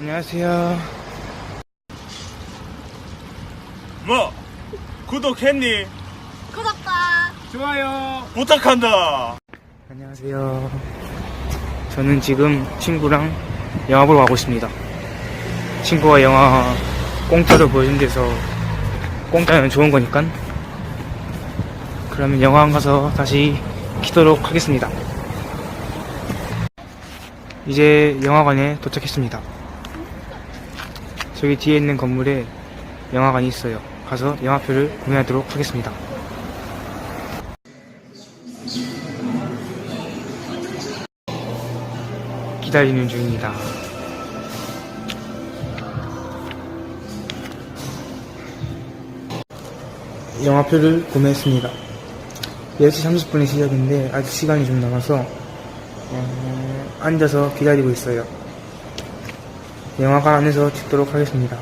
안녕하세요. 뭐 구독했니? 구독과 좋아요 부탁한다 안녕하세요. 저는 지금 친구랑 영화 보러 가고 있습니다. 친구가 영화 공짜로 보여준 데서 공짜면 좋은 거니까. 그러면 영화관 가서 다시 키도록 하겠습니다. 이제 영화관에 도착했습니다. 저기 뒤에 있는 건물에 영화관이 있어요. 가서 영화표를 구매하도록 하겠습니다. 기다리는 중입니다. 영화표를 구매했습니다. 10시 30분에 시작인데 아직 시간이 좀 남아서 어, 앉아서 기다리고 있어요. 영화관 안에서 찍도록 하겠습니다.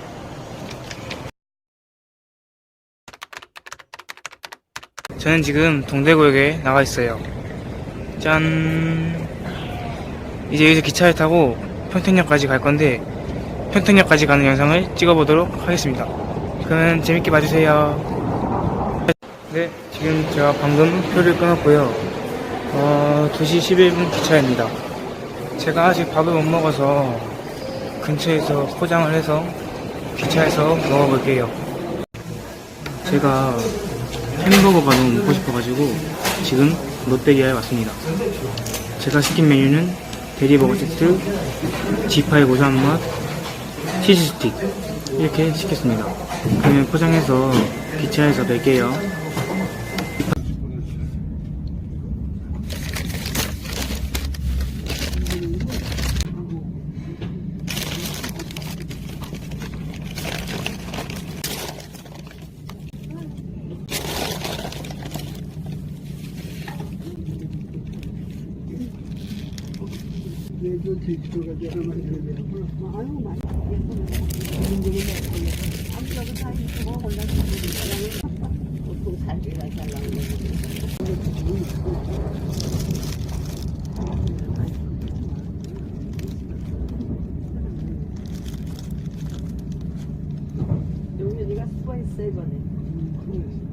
저는 지금 동대구역에 나가 있어요. 짠. 이제 여기서 기차를 타고 평택역까지 갈 건데 평택역까지 가는 영상을 찍어보도록 하겠습니다. 그러면 재밌게 봐주세요. 네, 지금 제가 방금 표를 끊었고요. 어, 2시 11분 기차입니다. 제가 아직 밥을 못 먹어서 근처에서 포장을 해서 기차에서 먹어볼게요. 제가 햄버거가 너무 먹고 싶어가지고 지금 롯데리아에 왔습니다. 제가 시킨 메뉴는 대리버거 세트, 지파의 고소한 맛, 치즈 스틱 이렇게 시켰습니다. 그러면 포장해서 기차에서 뵐게요. 용현이가 수고했어 이번에.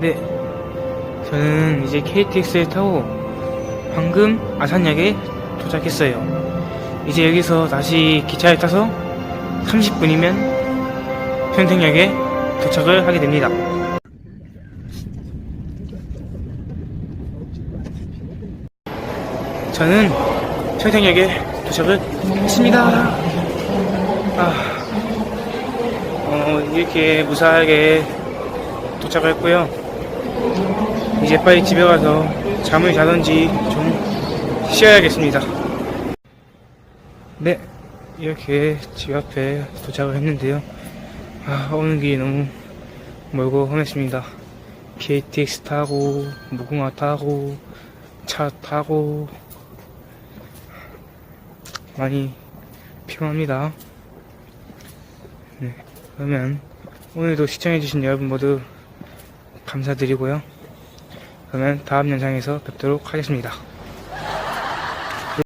네, 저는 이제 KTX를 타고 방금 아산역에 도착했어요. 이제 여기서 다시 기차를 타서 30분이면 평택역에 도착을 하게 됩니다. 저는 평택역에 도착을 했습니다. 아, 어, 이렇게 무사하게 도착했고요. 이제 빨리 집에 가서 잠을 자던지 좀 쉬어야겠습니다. 네, 이렇게 집 앞에 도착을 했는데요. 아, 오는 길이 너무 멀고 험했습니다. KTX 타고, 무궁화 타고, 차 타고, 많이 피곤합니다. 네, 그러면 오늘도 시청해주신 여러분 모두 감사드리고요. 그러면 다음 영상에서 뵙도록 하겠습니다.